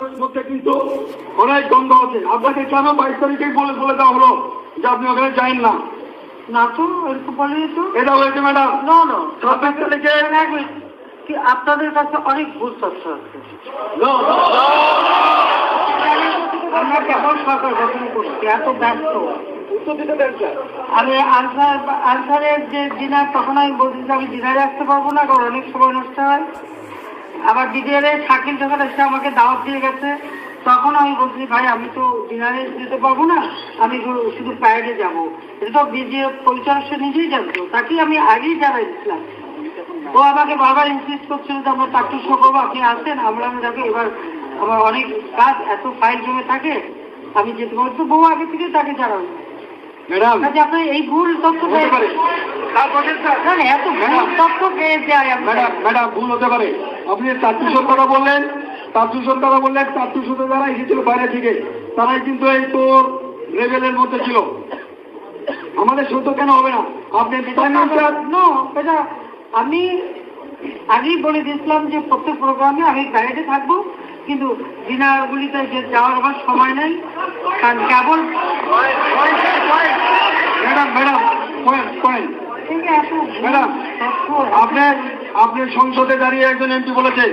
মধ্যে কিন্তু অনেক দ্বন্দ্ব আছে। আপনাকে কেন বাইশ তারিখেই বলে বলে দেওয়া হলো যে আপনি ওখানে যায়েন না। না তো এরকম বলেনি তো। এটা হয়েছে ম্যাডাম। না না। ছাব্বিশ তারিখে কি আপনাদের কাছে অনেক ভুল তথ্য আছে? আমরা কেমন সরকার গঠন করছি? এত ব্যস্ত। আমি আনসার আনসারের যে ডিনার তখন আমি বলছি যে আমি ডিনারে আসতে পারব না কারণ অনেক সময় নষ্ট হয়। আবার ডিনারে শাকিল যখন এসে আমাকে দাওয়াত দিয়ে গেছে, তখন আমি বলছি, ভাই, আমি তো ডিনারে যেতে পারব না, আমি শুধু প্যারেডে যাব। এটা তো বিজে পরিচালক সে নিজেই জানতো, তাকে আমি আগেই জানাই দিচ্ছিলাম ও আমাকে বারবার ইনসিস্ট করছিল যে আমরা চারটে শো করব আপনি আসেন, আমরা আমি দেখো এবার আমার অনেক কাজ, এত ফাইল জমে থাকে, আমি যেতে পারব তো বউ আগে থেকে তাকে জানাব। ম্যাডাম। কাজে আপনার এই ভুল তথ্য হতে পারে। তারপরে স্যার। না, না, এত ভুল তথ্য পেয়ে ম্যাডাম ম্যাডাম ভুল হতে পারে। আপনি চারটিশোর কথা বললেন চারটিশোর কথা বললেন চারটিশোতে যারা এসেছিল বাইরে থেকে তারাই কিন্তু এই তোর লেভেলের মধ্যে ছিল। আমাদের সত্য কেন হবে না? আপনি আমি আগেই বলে দিয়েছিলাম যে প্রত্যেক প্রোগ্রামে আমি বাইরে থাকব। কিন্তু ডিনারগুলিতে যে যাওয়ার আমার সময় নেই কারণ কেবল ম্যাডাম ম্যাডাম ম্যাডাম, আপনার আপনার সংসদে দাঁড়িয়ে একজন এমপি বলেছে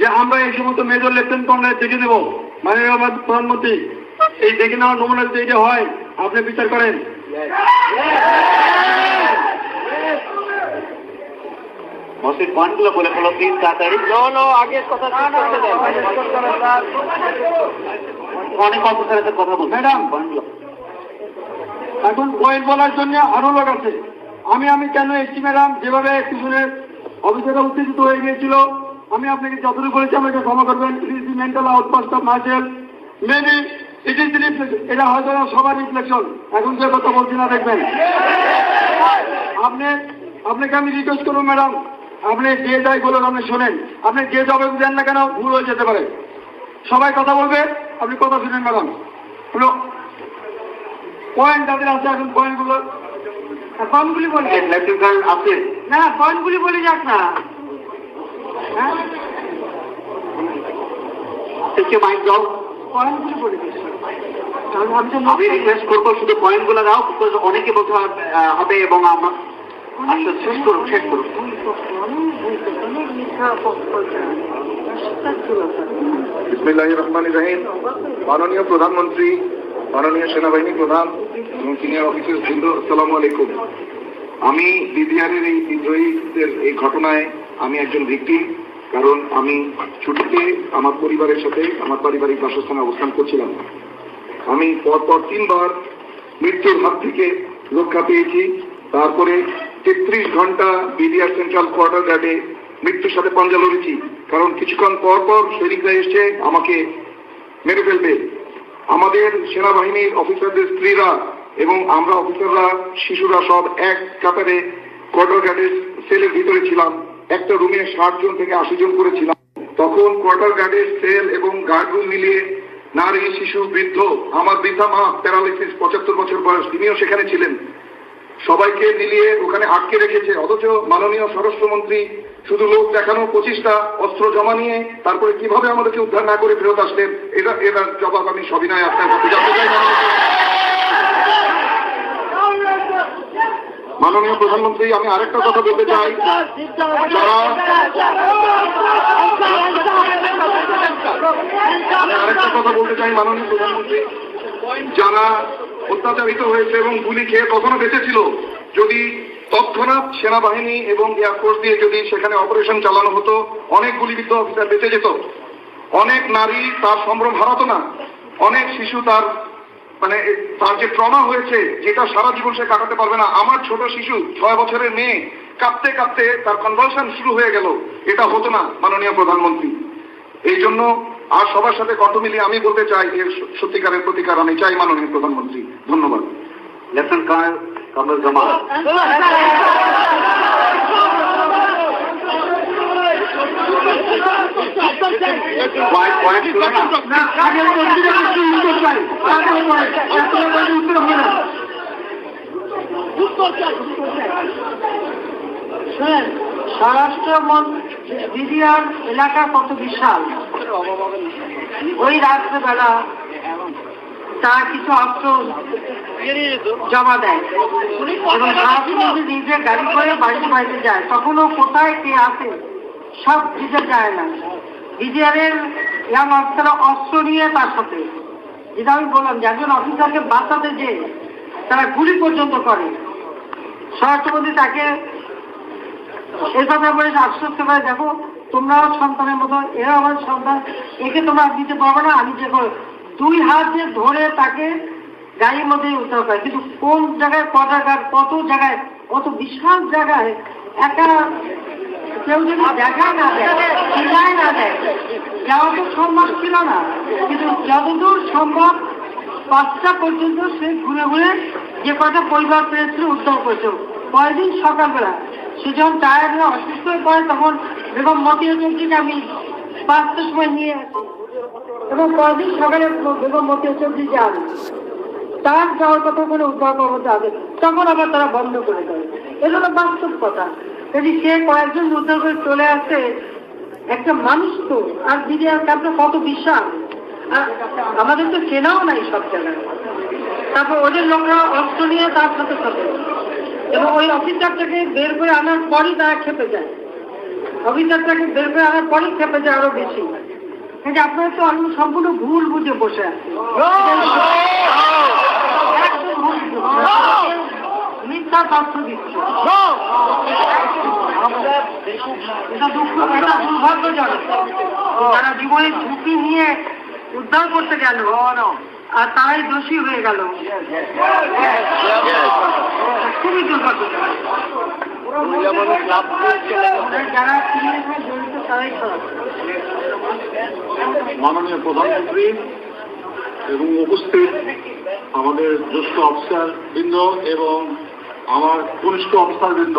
যে আমরা এই সমস্ত মেজর লেফটেন্ট কর্নার দেখে দেবো। মাননীয় প্রধানমন্ত্রী এই দেখে নেওয়ার নমুনা যদি এটা হয় আপনি বিচার করেন। মসজিদ পয়েন্টগুলো বলে ফেলো প্লিজ তাড়াতাড়ি। আগের কথা অনেক সাথে কথা বলব ম্যাডাম। এখন পয়েন্ট বলার জন্য আরও লোক আছে। আমি আমি কেন এসছি ম্যাডাম? যেভাবে পিছনের অফিসাররা উত্তেজিত হয়ে গিয়েছিল আমি আপনাকে যতটুকু বলেছি আমাকে ক্ষমা করবেন। It is the mental outburst of myself maybe it is the reflection এটা হয়তো না সবার রিফ্লেকশন এখন যে কথা বলছি না দেখবেন। আপনি আপনাকে আমি রিকোয়েস্ট করব ম্যাডাম। আপনি যে যাই বলুন আপনি শোনেন। আপনি যে জবাব দেন না কেন ভুল হয়ে যেতে পারে। সবাই কথা বলবে আপনি কথা শুনেন ম্যাডাম। পয়েন্ট তাদের আছে এখন পয়েন্টগুলো পয়েন্টগুলি বলি। আছে। না পয়েন্টগুলি বলে যাক না। হ্যাঁ? মাইক দাও। পয়েন্টগুলি বলে আমি রিকোয়েস্ট করব শুধু পয়েন্টগুলো দাও অনেকে বলতে হবে এবং আমরা আচ্ছা মাননীয় প্রধানমন্ত্রী, মাননীয় সেনাবাহিনী প্রধান এবং সিনিয়র অফিসার বৃন্দ, আসসালামু আলাইকুম। আমি বিবিআরের এই বিদ্রোহীদের এই ঘটনায় আমি একজন ভিকটিম, কারণ আমি ছুটিতে আমার পরিবারের সাথে আমার পারিবারিক বাসস্থানে অবস্থান করছিলাম। আমি পরপর তিনবার মৃত্যুর হাত থেকে রক্ষা পেয়েছি। তারপরে তেত্রিশ ঘণ্টা বিডিআর সেন্ট্রাল কোয়ার্টার গার্ডে মৃত্যুর সাথে পাঞ্জা লড়েছি। কারণ কিছুক্ষণ পর পর সৈনিকরা এসে আমাকে মেরে ফেলবে। আমাদের সেনাবাহিনীর অফিসারদের স্ত্রীরা এবং আমরা অফিসাররা, শিশুরা সব এক কাতারে কোয়ার্টার গার্ডের সেলের ভিতরে ছিলাম। একটা রুমে ষাট জন থেকে আশি জন করেছিলাম তখন কোয়ার্টার গার্ডের সেল এবং গার্ড রুম মিলিয়ে নারী, শিশু, বৃদ্ধ, আমার বৃদ্ধা মা, প্যারালাইসিস, পঁচাত্তর বছর বয়স, তিনিও সেখানে ছিলেন। সবাইকে মিলিয়ে ওখানে আটকে রেখেছে। অথচ মাননীয় স্বরাষ্ট্রমন্ত্রী শুধু লোক দেখানো পঁচিশটা অস্ত্র জমা নিয়ে তারপরে কীভাবে আমাদেরকে উদ্ধার না করে ফেরত আসলেন, এটা, এটার জবাব আমি সবিনয় আপনার কাছে জানতে চাই। মাননীয়- প্রধানমন্ত্রী, আমি আরেকটা কথা বলতে চাই। যারা আমি আরেকটা কথা বলতে চাই মাননীয় প্রধানমন্ত্রী। যারা অত্যাচারিত হয়েছে এবং গুলি খেয়ে কখনো বেঁচেছিল, যদি তৎক্ষণাৎ সেনাবাহিনী এবং এয়ারফোর্স দিয়ে যদি সেখানে অপারেশন চালানো হতো, অনেক গুলিবিদ্ধ অফিসার বেঁচে যেত। অনেক নারী তার সম্ভ্রম হারাতো না। অনেক শিশু তার মানে তার যে ট্রমা হয়েছে, যেটা সারা জীবন সে কাটাতে পারবে না। আমার ছোট শিশু, ছয় বছরের মেয়ে কাঁপতে কাঁপতে তার কনভালশন শুরু হয়ে গেল। এটা হতো না, মাননীয় প্রধানমন্ত্রী। এই জন্য আর সবার সাথে কত মিলিয়ে আমি বলতে চাই এর সত্যিকারের প্রতিকার আমি চাই মাননীয় প্রধানমন্ত্রী। ধন্যবাদ। লেফটেন্যান্ট কর্নেল কামরুল স্বরাষ্ট্র এলাকা কত বিশাল? ওই রাত্রেবেলা তারা কিছু অস্ত্র জমা দেয়। নিজে গাড়ি করে বাড়িতে বাড়িতে যায় তখন ও কোথায় কে আসে সব দিতে যায় না। বিডিআরের ইয়াং অফিসাররা অস্ত্র নিয়ে তার সাথে। যেটা আমি বললাম যে একজন অফিসারকে বাঁচাতে যে তারা গুলি পর্যন্ত করে। স্বরাষ্ট্রমন্ত্রী তাকে এই কথা বলে আশ্বস্ত করে দেখো তোমরাও সন্তানের মতো, এরা আমার সন্তান, একে তোমরা দিতে পারবে না। আমি যে দুই হাতে ধরে তাকে গাড়ির মধ্যে উদ্ধার করে। কিন্তু কোন জায়গায় ক জায়গায়, কত জায়গায়, কত বিশাল জায়গায় একা কেউ যদি দেখা না দেয় না দেয়, যাওয়া তো সম্ভব ছিল না। কিন্তু যতদূর সম্ভব, পাঁচটা পর্যন্ত সে ঘুরে ঘুরে যে কটা পরিবার পেয়েছিল, উদ্ধার করেছে পরের দিন সকালবেলা সে যখন টায়ার্ড হয়ে অসুস্থ হয়ে পড়ে, তখন বেগম মতিয়া চৌধুরীকে আমি পাঁচটার সময় নিয়ে আসি এবং পরের দিন সকালে বেগম মতিয়া চৌধুরী যান। তার যাওয়ার কথা করে উদ্ধার করব তাদের তখন আবার তারা বন্ধ করে দেয়। এটা হলো বাস্তব কথা। যদি সে কয়েকজন উদ্ধার করে চলে আসে, একটা মানুষ তো, আর দিদি আর ক্যাম্পটা কত বিশ্বাস আমাদের তো চেনাও নাই সব জায়গায়। তারপর ওদের লোকরা অস্ত্র নিয়ে তার সাথে সাথে এবং ওই অফিসারটাকে বের করে আনার পরই তারা খেপে যায়। অফিসারটাকে বের করে আনার পরই খেপে যায় আরও বেশি। কিন্তু আপনারা তো আমি সম্পূর্ণ ভুল বুঝে বসে আছেন। মিথ্যা দুঃখ তারা জীবনের ঝুঁকি নিয়ে উদ্ধার করতে গেল। আর তারাই দোষী হয়ে গেল। খুবই মাননীয় প্রধানমন্ত্রী এবং উপস্থিত আমাদের জ্যেষ্ঠ অফিসার বৃন্দ এবং আমার কনিষ্ঠ অফিসার বৃন্দ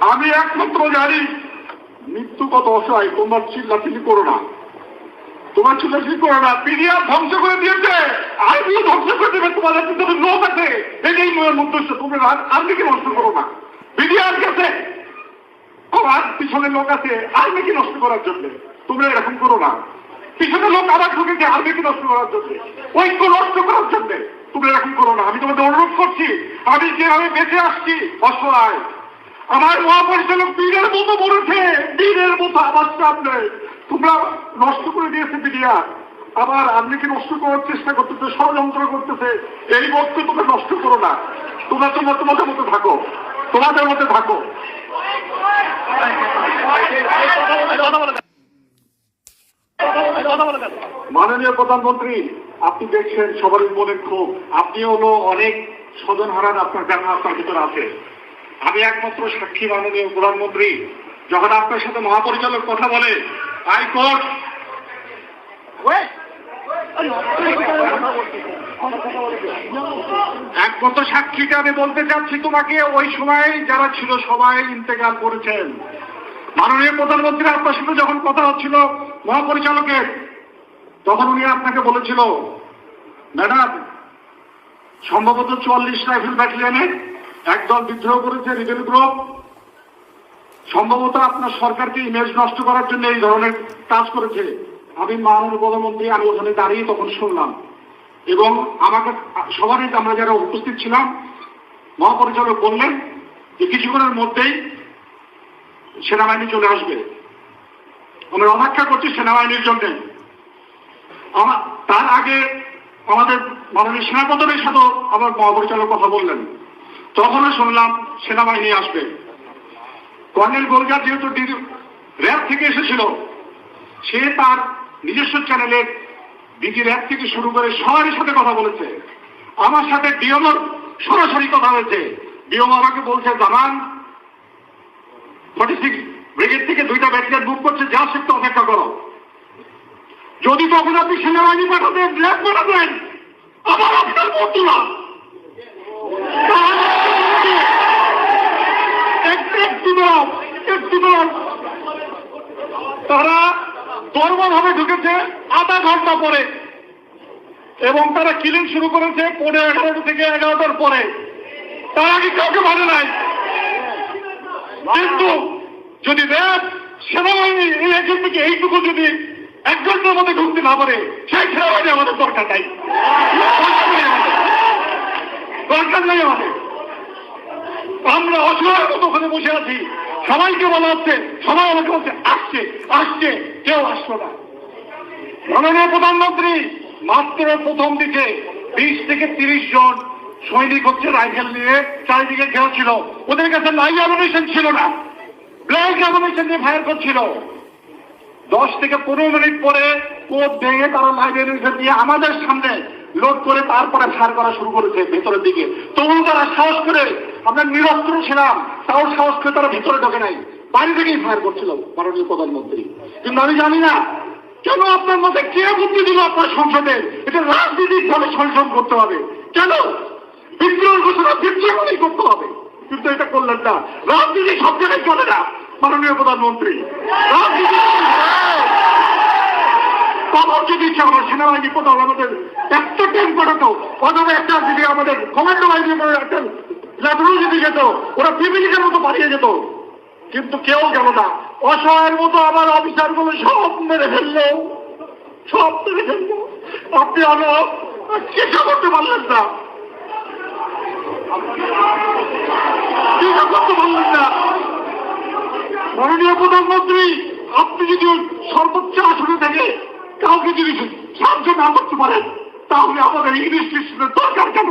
আমি একমাত্র জানি মৃত্যু কত অসহায়, তোমরা চিল্লাচিল্লি করো না। তোমার চিল্লাচিল্লি করো না? পিরিয়ার ধ্বংস করে দিয়েছে। আর্মিও ধ্বংস করে দেবে, তোমাদের ভিতরে লোক আছে। এটাই মনের উদ্দেশ্য, তোমরা আর্মিকে নষ্ট করো না? পিরিয়ার গেছে আমার পিছনে লোক আছে আর্মিকে নষ্ট করার জন্য? তোমরা এরকম করো না। পিছনে লোক আবার ঢুকেছে আর্মিকে নষ্ট করার জন্য? ঐক্য নষ্ট করার জন্য। তোমরা এরকম করো না। আমি তোমাদের অনুরোধ করছি, আমি যেভাবে বেঁচে আসছি, অসহায়। আমার মহাপরিচালক বীরের মতো বলেছে বীরের মতো আমার সামনে। তোমরা নষ্ট করে দিয়েছে বিডিয়া আবার আর্মিকে নষ্ট করার চেষ্টা করতেছে, ষড়যন্ত্র করতেছে, এই বক্তব্য তোমরা নষ্ট করো না। তোমরা তোমরা তোমাদের মতো থাকো। তোমাদের মধ্যে থাকো। মাননীয় প্রধানমন্ত্রী, আপনি দেখছেন সবারই মনে ক্ষোভ আপনি হলো অনেক স্বজন হারান, আপনার ব্যাপার আপনার ভিতরে আছে। আমি একমাত্র সাক্ষী মাননীয় প্রধানমন্ত্রী। যখন আপনার সাথে মহাপরিচালক কথা বলে হাইকোর্ট একমাত্র সাক্ষীকে আমি বলতে চাচ্ছি তোমাকে ওই সময় যারা ছিল সবাই ইন্তেকাল করেছেন। মাননীয় প্রধানমন্ত্রী আপনার সাথে যখন কথা হচ্ছিল মহাপরিচালকের তখন উনি আপনাকে বলেছিল ম্যাডাম সম্ভবত চুয়াল্লিশ রাইফেল ব্যাটালিয়নে একদল বিদ্রোহ করেছে রিবেল গ্রুপ সম্ভবত আপনার সরকারকে ইমেজ নষ্ট করার জন্য এই ধরনের কাজ করেছে। আমি মাননীয় প্রধানমন্ত্রী, আমি ওখানে দাঁড়িয়ে তখন শুনলাম। এবং আমাকে সবারই আমরা যারা উপস্থিত ছিলাম, মহাপরিচালক বললেন যে কিছুক্ষণের মধ্যেই সেনাবাহিনী চলে আসবে। আমরা অপেক্ষা করছি সেনাবাহিনীর জন্য। তার আগে আমাদের মাননীয় সেনাপতির সাথেও আমার মহাপরিচালক কথা বললেন। তখনও শুনলাম সেনাবাহিনী আসবে। কর্নেল গোলজার যেহেতু র্যাব থেকে এসেছিল, সে তার নিজস্ব চ্যানেলের ডিজি র্যাব থেকে শুরু করে সবারই সাথে কথা বলেছে। আমার সাথে ডিওমর সরাসরি কথা হয়েছে। ডিওম আমাকে বলছে জানান ফর্টি সিক্স ব্রিগেড থেকে দুইটা ব্যাটালিয়ান বুক করছে, যা সত্য অপেক্ষা করো। যদি তখন আপনি সেনাবাহিনী পাঠাতেন ল্যাব পাঠাতেন আবার আপনার বন্ধুরা একটু দাও, একটু দাও। তারা দরবারভাবে ঢুকেছে আধা ঘণ্টা পরে এবং তারা কিলিং শুরু করেছে পনেরো এগারোটা থেকে এগারোটার পরে। তার আগে কাউকে মানে নাই। কিন্তু যদি দেব সেনাবাহিনী এই একজন থেকে এইটুকু যদি এক ঘণ্টার মধ্যে ঢুকতে না পারে সেই সেনাবাহিনী আমাদের দরকার নাই। দরকার নাই আমাদের। আমরা অসহায়ের মতো ওখানে বসে আছি। সবাইকে বলা হচ্ছে, সবাই আমাকে বলছে, আসছে আসছে, কেউ আসলো না। মাননীয় প্রধানমন্ত্রী মাত্র প্রথম দিকে বিশ থেকে তিরিশ জন সৈনিক হচ্ছে রাইফেল নিয়ে চারিদিকে খেলছিল। ওদের কাছে লাইভ অ্যামিনেশন ছিল না। ব্ল্যাক অ্যামিনেশন নিয়ে ফায়ার করছিল। দশ থেকে পনেরো মিনিট পরে কোপ ভেঙে তারা লাইভ অ্যামিনেশন দিয়ে আমাদের সামনে লোড করে তারপরে ফায়ার করা শুরু করেছে ভেতরের দিকে। তবুও তারা সাহস করে আমরা নিরস্ত্র ছিলাম, তাও সাহস করে তারা ভিতরে ঢোকে নাই, বাইরে থেকেই ফায়ার করছিল মাননীয় প্রধানমন্ত্রী। কিন্তু আমি জানি না কেন আপনার মধ্যে কে বুদ্ধি দিল আপনার সংসদে? এটা রাজনীতির ফলে সংশোধন করতে হবে। কেন? বিদ্রোহ ঘোষণা বিদ্রোহই করতে হবে। কিন্তু এটা করলেন না। রাজনীতি সব জায়গায় চলে না, মাননীয় প্রধানমন্ত্রী। রাজনীতি তখন যদি ইচ্ছা সেনাবাহিনী কোথাও আমাদের একটা টিম পাঠাতো অথবা একটা যদি আমাদের কমান্ডো বাহিনী একটা লেফটেন্যান্ট যদি যেত, ওরা পিপিলিকের মতো পাঠিয়ে যেত। কিন্তু কেউ গেল না। অসহায়ের মতো আমার অফিসারগুলো সব মেরে ফেলল। সব মেরে ফেলল। আপনি চিকিৎসা করতে পারলেন না। চিকিৎসা করতে পারলেন না। মাননীয় প্রধানমন্ত্রী, আপনি যদি সর্বোচ্চ আসনে থেকে কাউকে যদি সাহায্য না করতে পারেন, তাহলে আমাদের ইংলিশ সিস্টেমের দরকার কেন?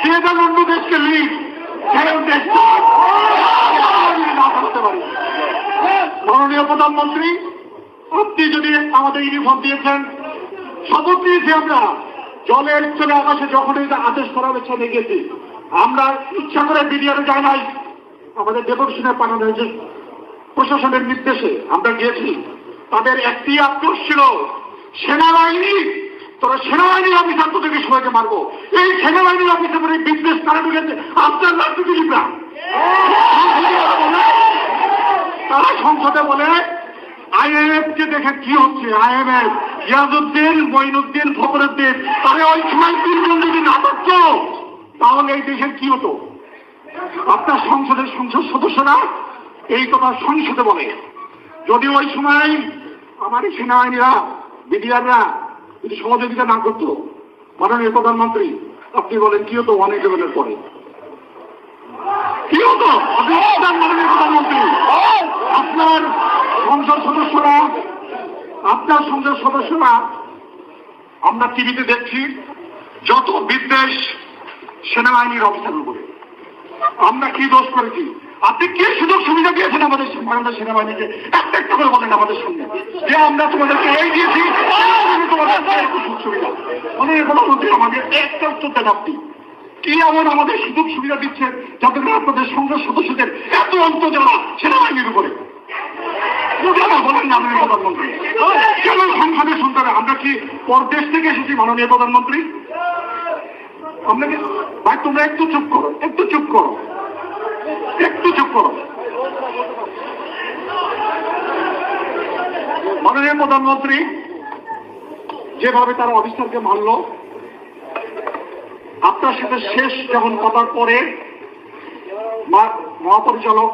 সে যেন অন্য দেশকে লিড মাননীয় প্রধানমন্ত্রী, আপনি যদি আমাদের ইউনিফর্ম দিয়েছেন, শপথ নিয়েছি আমরা। জলের চলে আকাশে যখন আদেশ করার ইচ্ছা দেখেছি আমরা ইচ্ছা করে বিডিআরে যাই নাই। আমাদের ডেপুটেশনে পাঠানো হয়েছে। প্রশাসনের নির্দেশে আমরা গিয়েছি। তাদের একটি আক্রোশ ছিল সেনাবাহিনী, তোরা সেনাবাহিনীর অফিসার তোদেরকে সবাইকে মারবো? এই সেনাবাহিনীর অফিসার এই বিজনেস তারা ঢুকেছে, আপনার রাজনীতিবিদরা তারা সংসদে বলে আইএমএফ কে দেখে কি হচ্ছে? আইএমএফ ইয়াজউদ্দিন মঈনুদ্দিন, ফখরুদ্দিন তাহলে ওই সময় তিনজন যদি না থাকতো, তাহলে এই দেশের কি হতো? আপনার সংসদের সংসদ সদস্যরা এই কথা সংসদে বলে। যদি ওই সময় আমার সেনাবাহিনীরা বিডিআররা যদি সহযোগিতা না করতো, মাননীয় প্রধানমন্ত্রী, আপনি বলেন কি হতো অনেক লেভেলের পরে? কি হতো মাননীয় প্রধানমন্ত্রী। আপনার সংসদ সদস্যরা, আপনার সংসদ সদস্যরা, আমরা টিভিতে দেখছি, যত বিদ্বেষ সেনাবাহিনীর অবস্থান উপরে। আমরা কি দোষ করেছি? আপনি কি সুযোগ সুবিধা দিয়েছেন আমাদের বাংলাদেশ সেনাবাহিনীকে? একটা একটা করে বলেন আমাদের সঙ্গে। যে আমরা তোমাদেরকে এই দিয়েছি এই সুযোগ সুবিধা আমাদের একটা উত্তর দেন আপনি। কি এমন আমাদের সুযোগ সুবিধা দিচ্ছে যাতে করে আপনাদের সংসদ সদস্যদের এত অন্তর্জালা সেনাবাহিনীর উপরে? বলেন প্রধানমন্ত্রী। আমরা কি পরদেশ থেকে এসেছি, মাননীয় প্রধানমন্ত্রী? আমরা কি ভাই, তোমরা একটু চুপ করো, একটু চুপ করো। একটু চুপ করো। মাননীয় প্রধানমন্ত্রী, যেভাবে তারা অফিসারকে মারল, আপনার সাথে শেষ যখন কথার পরে মহাপরিচালক,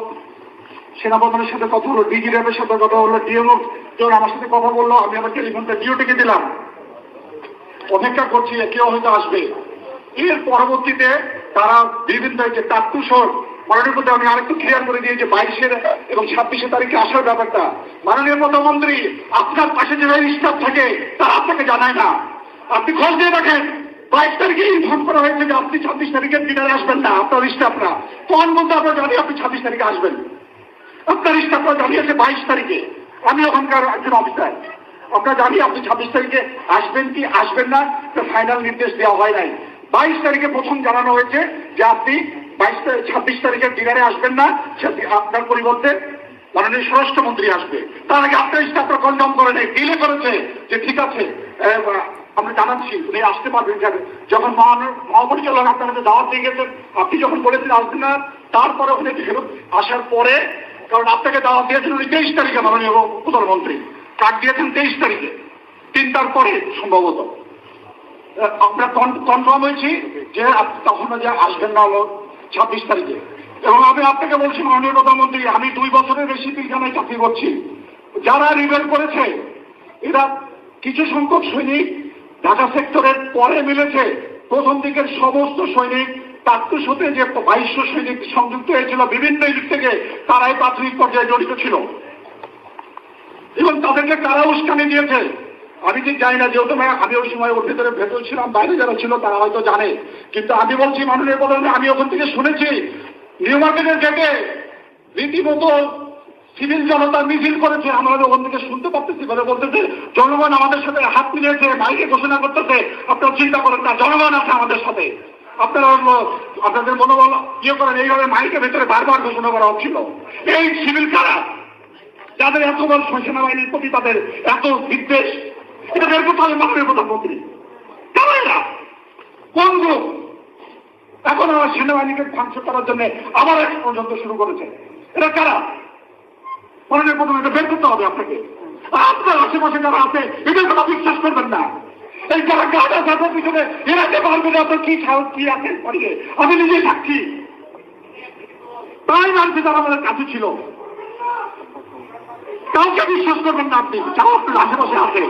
সেনাপ্রধানের সাথে কথা হলো, ডিজি র্যাবের সাথে কথা হলো, ডিএমও যখন আমার সাথে কথা বলল, আমি আমার টেলিফোনটা জিওটিকে দিলাম। অপেক্ষা করছি কেউ হয়তো আসবে। এর পরবর্তীতে তারা বিভিন্ন যে টাট্টুসর মাননীয় মধ্যে আমি আরেকটু ক্লিয়ার করে দিয়েছি, বাইশের এবং ছাব্বিশে তারিখে আসার ব্যাপারটা। মাননীয় প্রধানমন্ত্রী, আপনার পাশে যে স্টাফ থাকে তারা আপনাকে জানায় না। আপনি খোঁজ দিয়ে রাখেন বাইশ তারিখে ইনফর্ম করা হয়েছে যে আপনি ছাব্বিশ তারিখের দিনারে আসবেন না, আপনার স্টাফরা তখন বলতে আমরা জানি আপনি ছাব্বিশ তারিখে আসবেন। আপনার স্টাফরা জানিয়েছে বাইশ তারিখে। আমি ওখানকার একজন অফিসার আমরা জানি আপনি ছাব্বিশ তারিখে আসবেন কি, আসবেন না। ফাইনাল নির্দেশ দেওয়া হয় নাই। বাইশ তারিখে প্রথম জানানো হয়েছে যে আপনি বাইশ তারিখ ছাব্বিশ তারিখের ডিনারে আসবেন না আপনার পরিবর্তে মাননীয় স্বরাষ্ট্রমন্ত্রী আসবে। তার আগে আপনার স্টাফরা কনফার্ম করে নেই ডিলে করেছে যে ঠিক আছে আমরা জানাচ্ছি, উনি আসতে পারবেন যাবে। যখন মহাপরিচালক আপনার কাছে দাওয়াত দিয়ে গেছেন, আপনি যখন বলেছেন আসবেন না, তারপরে ওখানে ফেরত আসার পরে, কারণ আপনাকে দাওয়াত দিয়েছেন উনি তেইশ তারিখে, মাননীয় প্রধানমন্ত্রী কার্ড দিয়েছেন তেইশ তারিখে। তিনটার পরে, সম্ভবত। আমরা কনফার্ম হয়েছি যে তখন যে আসবেন না ছাব্বিশ তারিখে। এবং আমি আপনাকে বলছি, মাননীয় প্রধানমন্ত্রী, আমি দুই বছরের বেশি পিলখানায় চাকরি করছি। যারা রিবেল করেছে, এরা কিছু সংখ্যক সৈনিক ঢাকা সেক্টরের পরে মিলেছে। প্রথম দিকের সমস্ত সৈনিক তাত্তুর সাথে যে বাইশশো সৈনিক সংযুক্ত হয়েছিল, বিভিন্ন দিক থেকে তারাই প্রাথমিক পর্যায়ে জড়িত ছিল। এবং তাদেরকে কারা উস্কানি দিয়েছে? আমি ঠিক জানি না, যেহেতু আমি ওই সময় ওর ভিতরে ভেতর ছিলাম, বাইরে যারা ছিল তারা হয়তো জানে। কিন্তু আমি বলছি, মাননীয় প্রধানমন্ত্রী আমি ওখান থেকে শুনেছি, নিউ মার্কেটের গেটে রীতিমতো সিভিল জনতা মিছিল করেছে, আমরা ওখান থেকে শুনতে পারতেছি করে বলতেছে, জনগণ আমাদের সাথে হাত মিলিয়েছে মাইকে ঘোষণা করতেছে, আপনারা চিন্তা করেন না, জনগণ আছে আমাদের সাথে। আপনারা আপনাদের মনোবল ইয়ে করেন, এইভাবে মাইকের ভেতরে বারবার ঘোষণা করা হচ্ছিল। এই সিভিল কারা? যাদের এত বড় সেনাবাহিনীর প্রতি তাদের এত বিদ্বেষ এটা বের করতে হবে মাননীয় প্রধানমন্ত্রী এরা? কোন গ্রুপ এখন আমার সেনাবাহিনীকে ধ্বংস করার জন্য আবার এক পর্যন্ত শুরু করেছে। এটা কারা? মাননীয় প্রধান এটা বের করতে হবে আপনাকে। আপনার আশেপাশে যারা আছে, এদের কথা বিশ্বাস করবেন না। এই যারা গাড়া থাকার পিছনে এরাতে পারবে না আপনার কি সাহস, কি আছে? আমি নিজেই সাক্ষী। তাই মানুষ যারা আমাদের কাছে ছিল কাউকে বিশ্বাস করবেন না আপনি। যারা আপনার আশেপাশে আছে